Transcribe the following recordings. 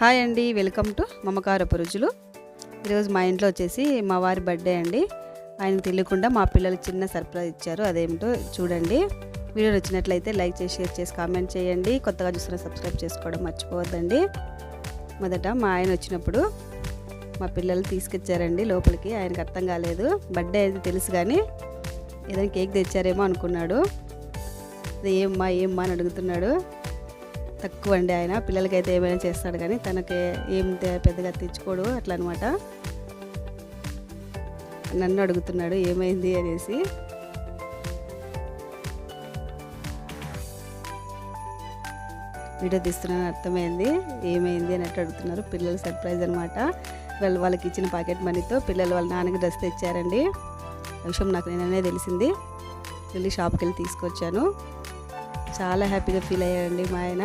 Hi అండి welcome to మమకారపు రుచులు. ఈరోజు మా ఇంట్లో వచ్చేసి మా వారి బర్త్డే అండి. ఆయనకు తెలియకుండా మా పిల్లలు చిన్న సర్ప్రైజ్ ఇచ్చారు అదేమిటో చూడండి. వీడియో నచ్చినట్లయితే లైక్ చేసి షేర్ చేసి కామెంట్ చేయండి. కొత్తగా చూస్తున్న సబ్స్క్రైబ్ చేసుకోవడం మర్చిపోవద్దండి. మొదట మా ఆయన వచ్చినప్పుడు మా పిల్లలు తీసుకొచ్చారండి లోపలికి. ఆయనకు అర్థం కాలేదు. బర్త్డే అయితే తెలుసు కానీ ఏదైనా కేక్ తెచ్చారేమో అనుకున్నాడు. అదే ఏమ్మా ఏమ్మా అని అడుగుతున్నాడు. తక్కువ అండి ఆయన. పిల్లలకైతే ఏమైనా చేస్తాడు కానీ తనకి ఏం పెద్దగా తెచ్చుకోడు అట్లా అనమాట నన్ను అడుగుతున్నాడు ఏమైంది అనేసి. వీడియో తీస్తున్నాను అర్థమైంది? ఏమైంది అన్నట్టు అడుగుతున్నారు. పిల్లలు సర్ప్రైజ్ అనమాట వాళ్ళు వాళ్ళకి ఇచ్చిన పాకెట్ మనీతో పిల్లలు వాళ్ళ నాన్నకి డ్రెస్ తెచ్చారండి. ఆ విషయం నాకు నేననే తెలిసింది. వెళ్ళి షాప్కి వెళ్ళి తీసుకొచ్చాను. చాలా హ్యాపీగా ఫీల్ అయ్యాడండి మా ఆయన.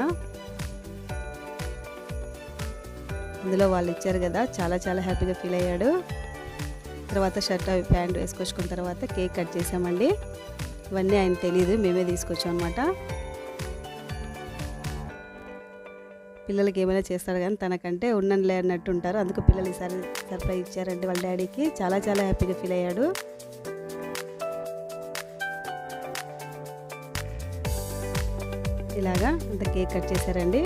ఇందులో వాళ్ళు ఇచ్చారు కదా చాలా చాలా హ్యాపీగా ఫీల్ అయ్యాడు. తర్వాత షర్ట్ అవి ప్యాంట్ వేసుకొచ్చుకున్న తర్వాత కేక్ కట్ చేసామండి ఇవన్నీ ఆయన తెలియదు మేమే తీసుకొచ్చాం అనమాట పిల్లలకి ఏమైనా చేస్తారు కానీ తనకంటే ఉండనులే అన్నట్టు ఉంటారు. అందుకు పిల్లలు ఈసారి సర్ప్రైజ్ ఇచ్చారండి వాళ్ళ డాడీకి. చాలా చాలా హ్యాపీగా ఫీల్ అయ్యాడు. ఇలాగా అంత కేక్ కట్ చేశారండి.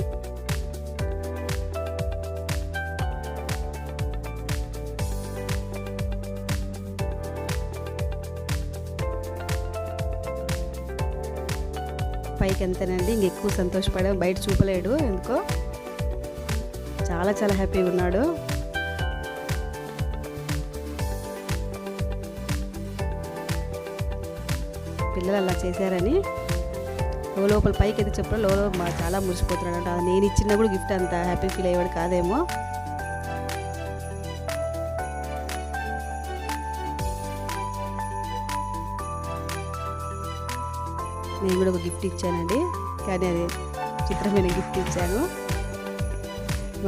పైకి ఎంతనండి? ఇంకెక్కువ సంతోషపడా బయట చూపలేడు. ఎందుకో? చాలా చాలా హ్యాపీగా ఉన్నాడు. పిల్లలు అలా చేశారని. లో- లోపల పైకి అయితే చెప్పడం లోపల చాలా మురిసిపోతున్నాడు. అంటే నేను ఇచ్చిన కూడా గిఫ్ట్ అంత హ్యాపీ ఫీల్ అయ్యేవాడు కాదేమో. నేను కూడా ఒక గిఫ్ట్ ఇచ్చానండి. కానీ అది చిత్రమైన గిఫ్ట్ ఇచ్చాను.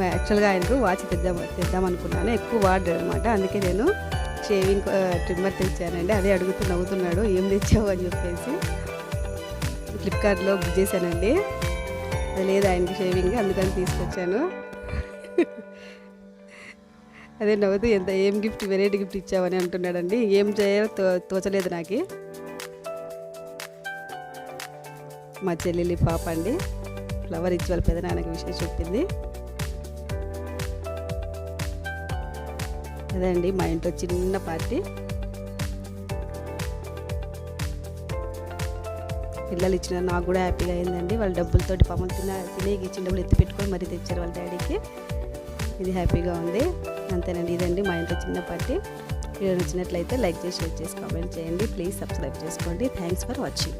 యాక్చువల్గా ఆయనకు వాచ్ తెద్దాం తెద్దాం అనుకున్నాను. ఎక్కువ వాడాడు అనమాట అందుకే నేను షేవింగ్ ట్రిమ్మర్ తెచ్చానండి. అదే అడుగుతూ నవ్వుతున్నాడు ఏం తెచ్చావు? అని చెప్పేసి. ఫ్లిప్కార్ట్లో బుక్ చేశానండి. అది లేదు ఆయనకి షేవింగ్ అందుకని తీసుకొచ్చాను. అదే నవ్వుతూ ఎంత ఏం గిఫ్ట్ వెరైటీ గిఫ్ట్ ఇచ్చావని అంటున్నాడండి. ఏం చేయాలో తో తోచలేదు నాకు. మా చెల్లెలి పాప అండి. ఫ్లవర్ ఇచ్చి వాళ్ళ పెదనాన్నకి విషయం చెప్పింది. అదే అండి మా ఇంట్లో చిన్న పార్టీ. పిల్లలు ఇచ్చిన నాకు కూడా హ్యాపీగా అయిందండి. వాళ్ళ డబ్బులతోటి పాపం తిన తినేకి ఇచ్చిన డబ్బులు ఎత్తి పెట్టుకొని మరీ తెచ్చారు వాళ్ళ డాడీకి. ఇది హ్యాపీగా ఉంది. అంతేనండి ఇదండి మా ఇంట్లో చిన్న పార్టీ. వీడియో నచ్చినట్లయితే లైక్ చేసి షేర్ చేసి కామెంట్ చేయండి. ప్లీజ్ సబ్స్క్రైబ్ చేసుకోండి. Thanks for watching